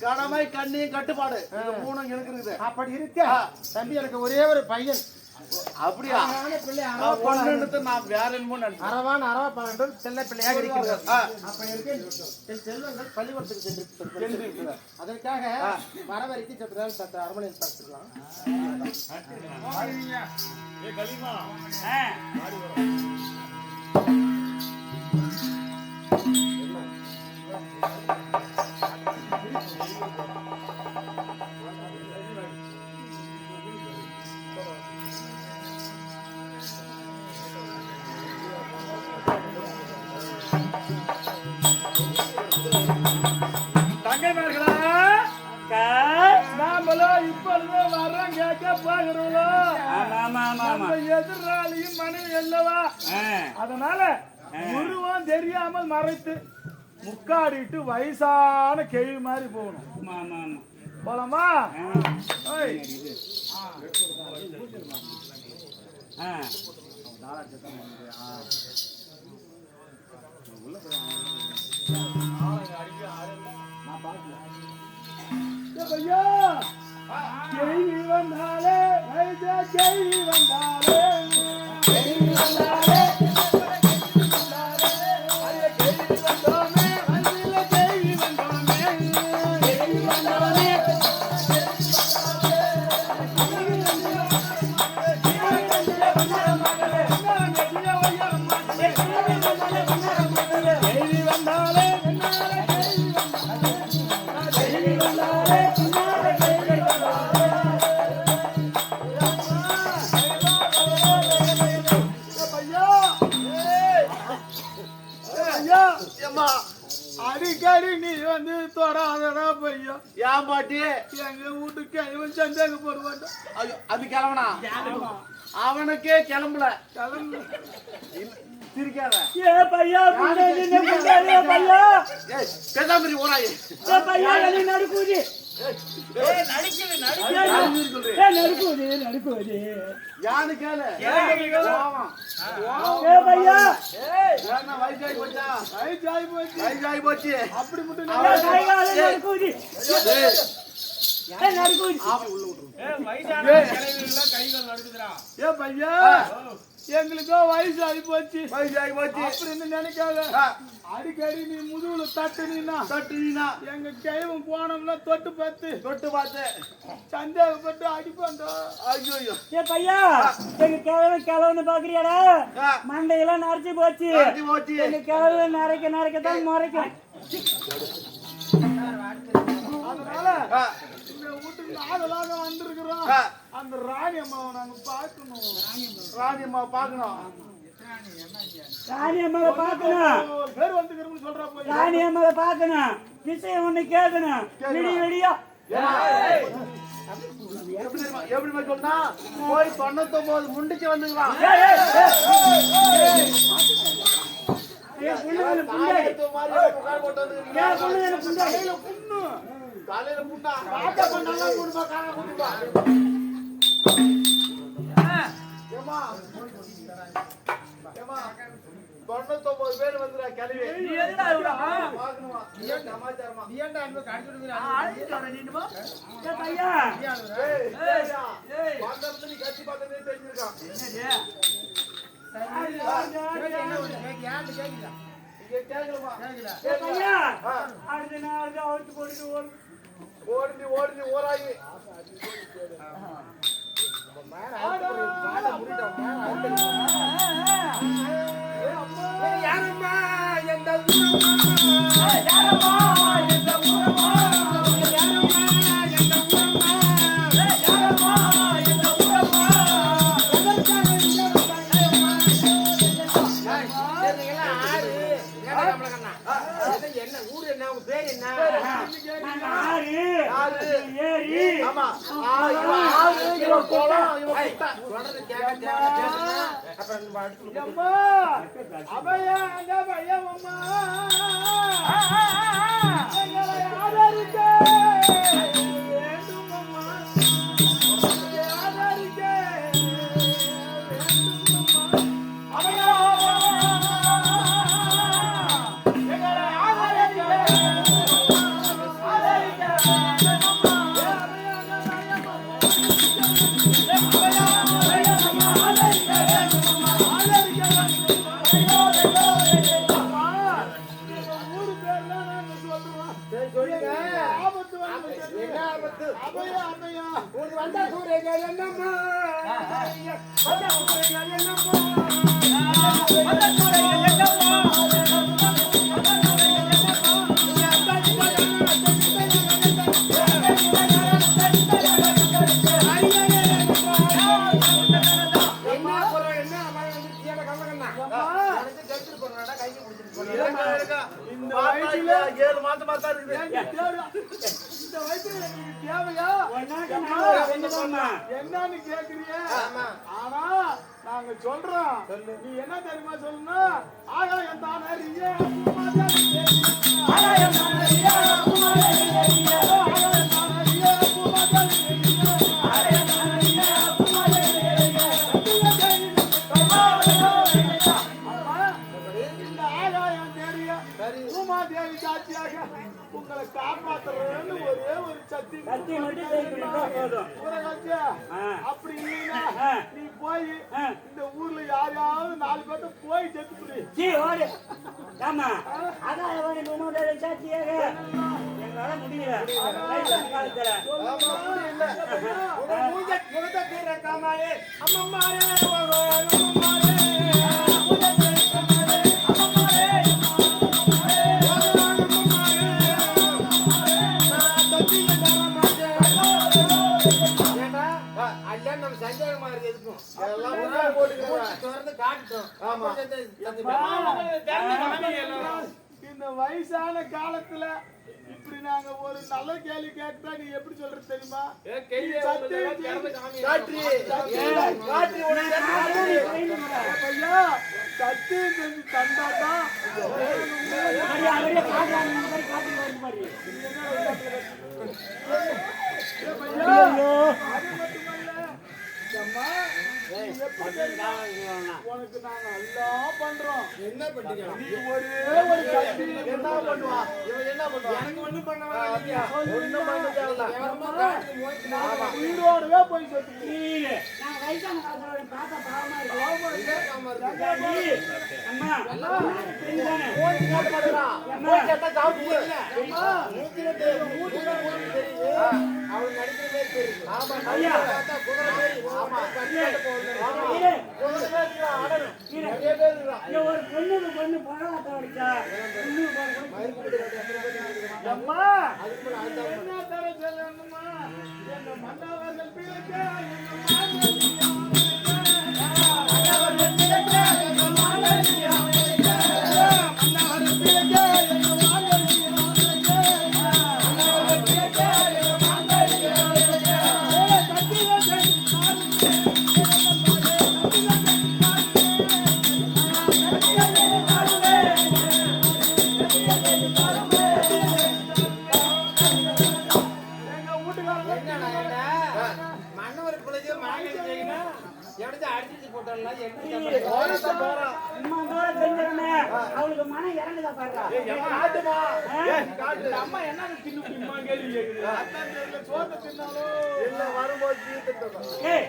கடமை கண்ணியும் கட்டுப்பாடு. மூணும் இருக்குது. அப்படி இருக்க? தம்பி எனக்கு ஒரே ஒரு பையன். அப்படியா? பிள்ளை நான் வேற என்னமோ அரவான் அரவா பன்னெண்டு செல்ல பிள்ளையாக இருக்கிறது ஆ, அப்ப இருக்கு செல்வங்கள் பள்ளிக்கூடத்துக்கு சென்று இருக்கிறார். அதற்காக வர வரைக்கும் சற்று சற்று அரமனையில் பார்த்துக்கலாம் கேட்க போகிறோம் எதிராளியும் மனைவி அல்லவா? அதனால உருவம் தெரியாமல் மறைத்து முக்காடிட்டு வயசான கேள்வி மாதிரி போகணும். போலாமா? ஓய். ஏ பையா. ஜெய் வந்தாலே ஜெய் வந்தாலே. தொடாதடா பையா ஏன் பாட்டி? எங்க வீட்டுக்கு இவன் சந்தேகப்படுவான் அது கிளம்பனா அவனுக்கே கிளம்பல. கிளம்பல சிரிக்காத. ஏ பையா பையா. ஏய் பேசாம இரு, ஓடாயே ஏ பையா வெளி நடுக்குது நடுக்குது யானு கேளு. பையா. வயசாகி போச்சா? வயசாகி போச்சு. வயசாகி போச்சு. அப்படி மட்டும் ஏ கைகால நடுக்குது ஏய், ஏ நடுக்குது ஏ பையா. எங்களுக்கோ வயசு ஆகி போச்சு. வயசு ஆகி போச்சு அப்படின்னு நினைக்காத? அடிக்கடி நீ முதுகுல தட்டுனீனா தட்டுனீனா எங்க கைவம் போனோம்னா தொட்டு பார்த்து. தொட்டு பார்த்து. சந்தேகப்பட்டு அடிப்பாண்டா ஐயோ ஏ பையா எங்க கிழவன் கிழவன்னு பாக்குறியாடா மண்டையெல்லாம் நரைச்சு போச்சு. போச்சு. எங்க கிழவன் நரைக்க நரைக்க தான் முறைக்கும் அதனால நாகலாக வந்திருக்கிறோம். அந்த ராணி அம்மாவை நாங்க பார்க்கணும். ராணி அம்மாவை பார்க்கணும். ராணி அம்மாவை பார்க்கணும். ஒரு பேர் வந்துக்கிறோம்னு சொல்றா போய் ராணி அம்மாவை பார்க்கணும். விஷயம் ஒண்ணு கேட்கணும். விடி விடியா. எப்படி சொன்னா? போய் தொண்ணூத்தொன்பது முண்டிச்சு வந்துக்கலாம். புள்ள தலையில புண்ணா ராஜா பண்ணாலும் குடும்பா காண குடும்பா ஏமா ஏமா தொண்ணூத்தொன்பது பேர் வந்துடா கிளவி. சமாச்சாரமா? ஏ பையா. ஏய், ஏய்யா, வந்ததுல நீ கட்சி பார்த்ததே தெரிஞ்சிருக்கான் இங்க கேட்கலாமா ஏ பையா. அடுத்த நாள் அவுத்து போட்டு ஓடு ஓடி ஓடி ஓராயி யாரம்மா? எந்த யாரம்மா? உங்க பேர் ஆமா இவன் இவன் சொல்றது கேட்க தேவை அப்புறம் ஏழு மாசமா தான் இருக்குது. என்னன்னு கேக்குறிய ஆமா. ஆனா நாங்க சொல்றோம் நீ என்ன தெரியுமா சொல்லணும் ஆகாயம் தானே. ஆகாயம் தானே. ஆகாயம் போய் செத்து சீ, ஓடு. ஆமா. அதான் சாட்சியாக எங்களால முடியல காமாயே. அம்மம்மாயே, ஓ, இந்த வயசான காலத்துல இப்படி நாங்க ஒரு நல்ல கேள்வி கேட்டா நீ எப்படி சொல்றது தெரியுமா? சத்தியம் செஞ்சு- தந்தாதான் அது மட்டுமல்ல உனக்கு நாங்க எல்லாம் பண்றோம் என்ன பண்ணிக்க நீ ஒரே ஒரு என்ன பண்ணுவா இவன் என்ன பண்ணுவா எனக்கு ஒண்ணும் பண்ண வேணாம் ஒண்ணும் பண்ண தேவையில்ல போயிட்டு உயிரோடவே போய் நீ, நான் வயசான காலத்துல பாவமா இருக்கு. இருக்கு. அம்மா, போய் கேட்டா ஒரு பொண்ணுக்கு பொண்ணு அடிச்சா அம்மா என்ன தர சொல்லணுமா அம்மா என்ன தின்னு பிடிமா கேள்வி கேக்குது அத்தான் தெரியல சோத்த இல்ல வரும்போது தீர்த்துட்டு ஏய்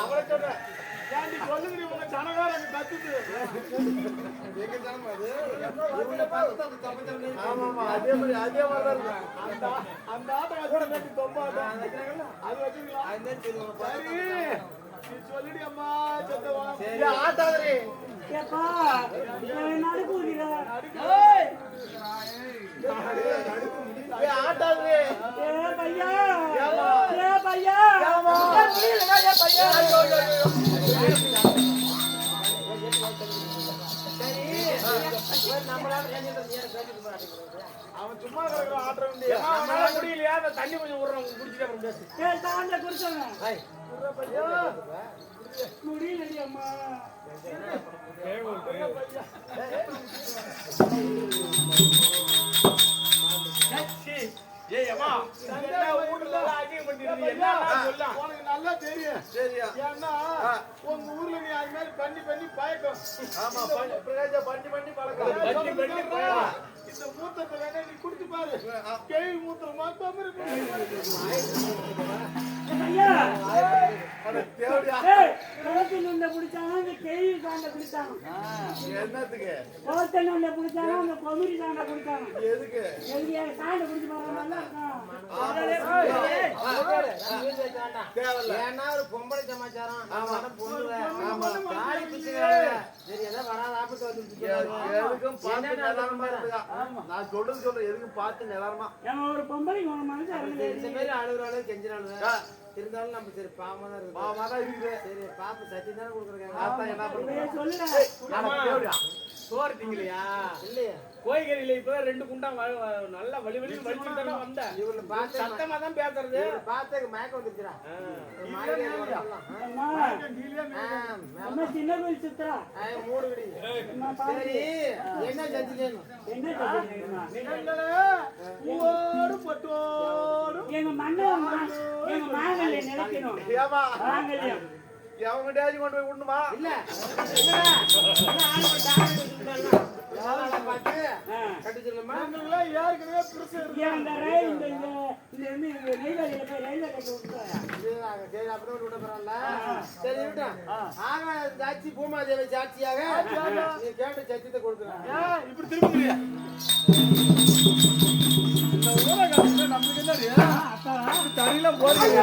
அவளை சொல்றேன் ஏன்டி சொல்லுங்க உங்க சனகாரங்க கத்துது எங்க அது? இவனை பார்த்து அந்த ஆமா ஆமா அதே மாதிரி அதே மாதிரி தான் இருக்கும் அந்த அந்த ஆட்டோ கூட நேற்று தொம்பாட்டம் அது வச்சுக்கலாம் அதுதான் தெரியும். சரி சொல்லிடி அம்மா செத்தவா ஆட்டாதரே அவன் சும்மா கிடக்குற உண்டு அவனால முடியலையா? அந்த தண்ணி கொஞ்சம் விடுறோம் குடிச்சிட்டு அப்புறம் பேசு. குடிச்சவன். முடியலடி அம்மா ஏய் அம்மா உனக்கு நல்லா தெரியும் ஏன்னா உங்க ஊர்ல நீ அது மாதிரி பண்ணி பண்ணி பழக்கம் ஆமா பண்ணி பண்ணி பழக்கம் பண்ணி பண்ணி பழக்கம் இந்த மூத்தத்தை வேணா நீ குடிச்சு பாரு கேள்வி மூத்திரமா மாதிரி என்னத்துக்கு? குளத்து நுண்டை பிடிச்சானா, இந்த கொமிரி சாண்டை பிடிச்சானா? எதுக்கு? எங்கேயா சாண்டை பிடிச்சு பாருங்க, நல்லா இருக்கும். ஏன்னா ஒரு பொம்பளை சமாச்சாரம் எதுக்கும் பார்த்து நிலவரமா இருந்துக்கா. நான் சொல்றது சொல்றேன் எதுக்கும் பார்த்து நிலவரமா ஒரு பொம்பளைக்கு உன் மனசு. இந்த மாதிரி அழுகுறாளு கெஞ்சினாளுங்க இருந்தாலும் நம்ம சரி பாவமா தான் இருக்கு மாமா தான் இருக்குது சரி பாப்பு சத்தி தானே கொடுக்குறாங்க என்ன தேவடியா சோறு திங்கலையா இல்லையா கோய்கறியில இப்ப ரெண்டு குண்டா நல்லா வலி வலி வலிச்சுட்டு தானே வந்தேன் இவளை பார்த்து சத்தமா தான் பேசுறது. இவளை பார்த்து மயக்கம் அம்மா. சின்ன கோயில் சித்ரா. மூடு விடி. சரி என்ன சத்திக்கணும் என்ன எங்க மன்னன் மா- எங்க மாங்கல்யம் நிலைக்கணும் ஏமா மாங்கல்யம். எவங்கிட்டயாச்சும் கொண்டு போய் விடணுமா இல்ல. பார்த்து கட்டி விட சரி சாட்சி பூமாதேவி சாட்சியாக நீ கேட்ட சத்தியத்தை கொடுக்குறேன் இப்படி திரும்புறியா நம்மளுக்கு என்ன தரையில போறீங்க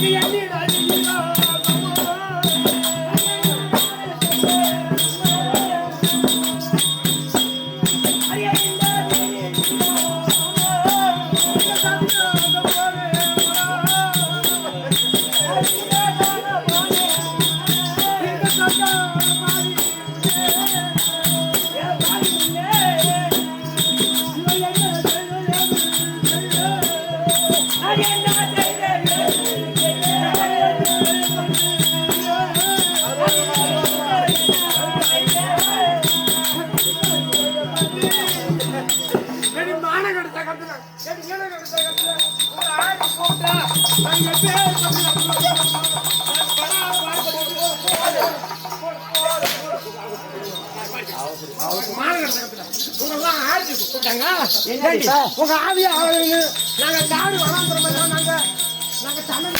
戒烟 உங்க ஆவியா ஆளுங்க நாங்க காடு வளாம்புறம் நாங்க நாங்க தமிழ்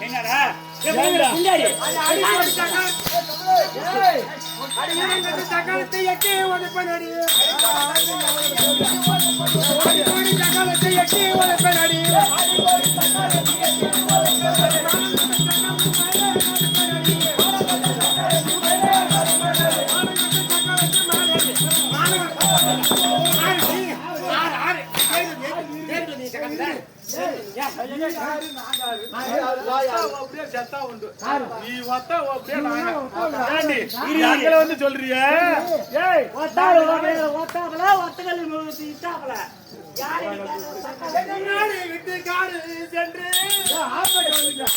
என்னடா? பின்னாடி. சகாலத்தை எட்டி உதப்பனடி உண்டு. நீ அப்படியே எங்களை வந்து சொல்றிய? ஏய் ஒத்தாப்புல, ஒத்தக்கல்லு முழுத்து இட்டாப்புல. யாரு விட்டு காடு சென்று. காடு வாங்கினா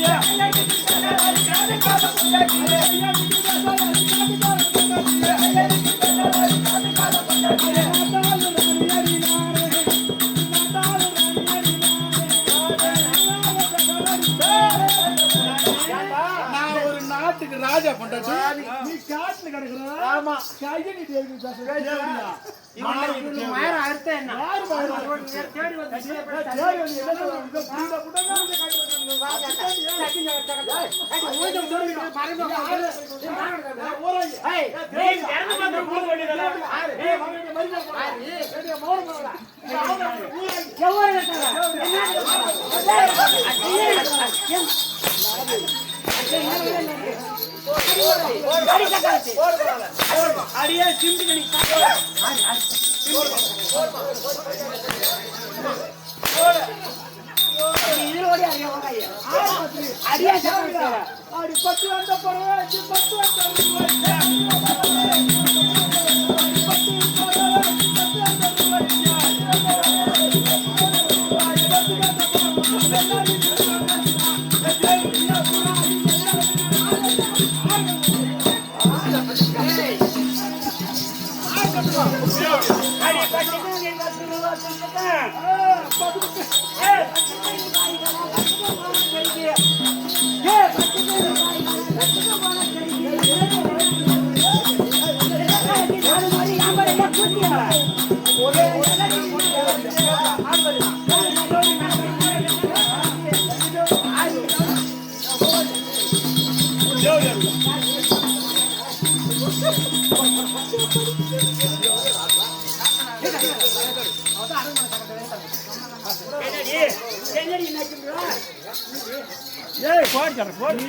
yeah. கிடக்குற ஆமா கையை நீட்டி எதுக்கு பேசுற? மயிரம் அறுத்தேன் என்ன யாரு? தேடி வந்து புண்டை புண்டைங்க வந்து. ஏய், இறந்து? அடியே சிந்துக்கணி அடியா சாப்பிட்டு அடி பத்து வந்த பத்து வந்த அடி ஏய் போடு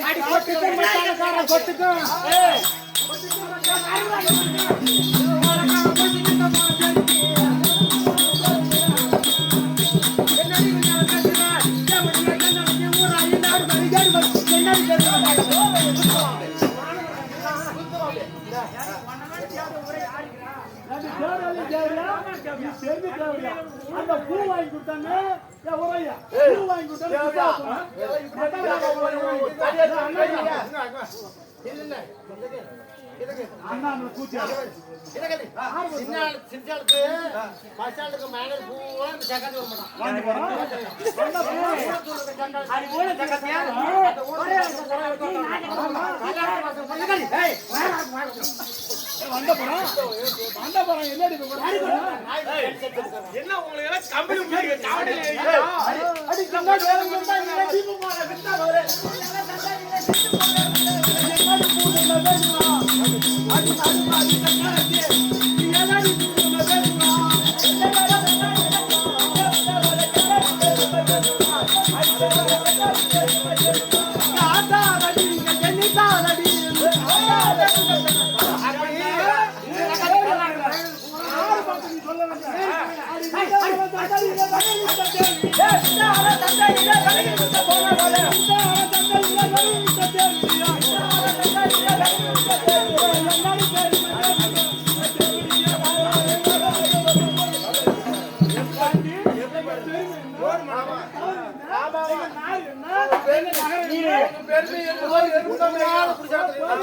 அடி கொட்டுக்கும் மச்சானக்காரன் கொட்டுக்கும் அந்த பூ வாங்கி கொடுத்தாங்க ஏன் உரையா? பூ வாங்கி கொடுத்தாங்க தேவையா? அண்ணா அந்த கூச்சியாரு சின்னாளுக்கு மச்சானுக்கு மேலே பூவா இந்த சக்கரை வர மாட்டான் வாங்கி போறோம் அது போல சக்கத்தியா வந்த போறோம் வந்த அடி போறோம் என்ன உங்களுக்கு எல்லாம் கம்பெனி அடி அடி அடி ரோடு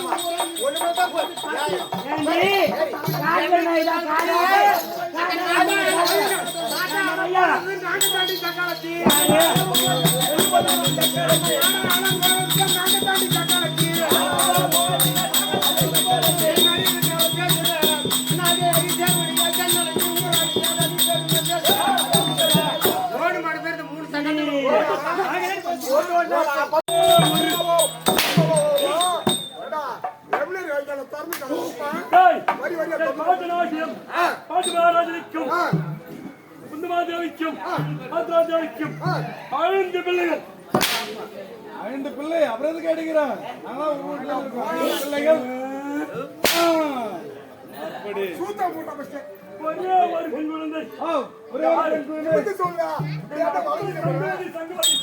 பாட்டுமாராஜனுக்கும் குந்துமாதேவிக்கும் பாத்ராஜாவிக்கும் ஐந்து பிள்ளைகள். ஐந்து பிள்ளை அப்புறம் எதுக்கு ஐந்து பிள்ளைகள்? ஆ. சூத்தா மூட்டை ஃபர்ஸ்ட் ஒரே ஒரு பெண் குழந்தை. ஒரே ஒரு பெண் குழந்தை. சங்கவாதி, சங்கவாதி.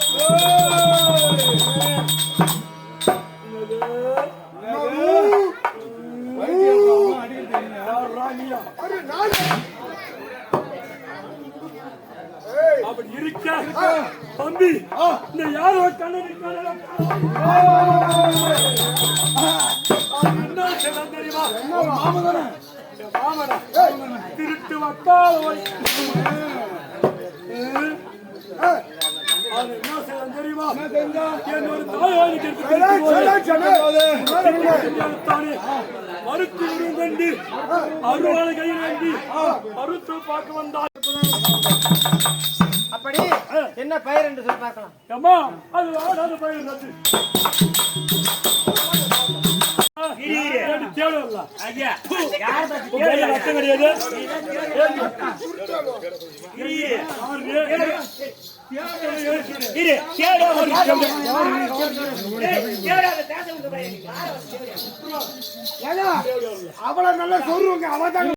அरे நான் அப்படி இருக்க. தம்பி இந்த யாரோ கண்ணன் என்ன தெரியுமா? என் மாமனா. திருட்டு வக்கால அது என்ன செய்யலாம் தெரியுமா என்னோட தாயாருக்கு எடுத்து கொடுத்து போய் தானே மறுத்து உருவம் கண்டு அருவாளை கையில் வேண்டி மறுத்து பார்க்க வந்தார். அப்படி? என்ன பெயர் என்று சொல்லி பார்க்கலாம். அம்மா அது ஆடாத பயிர் நட்டு கிடையாது. இரு, இரு. ஒரு நல்லா சொல்லுவாங்க அவதான்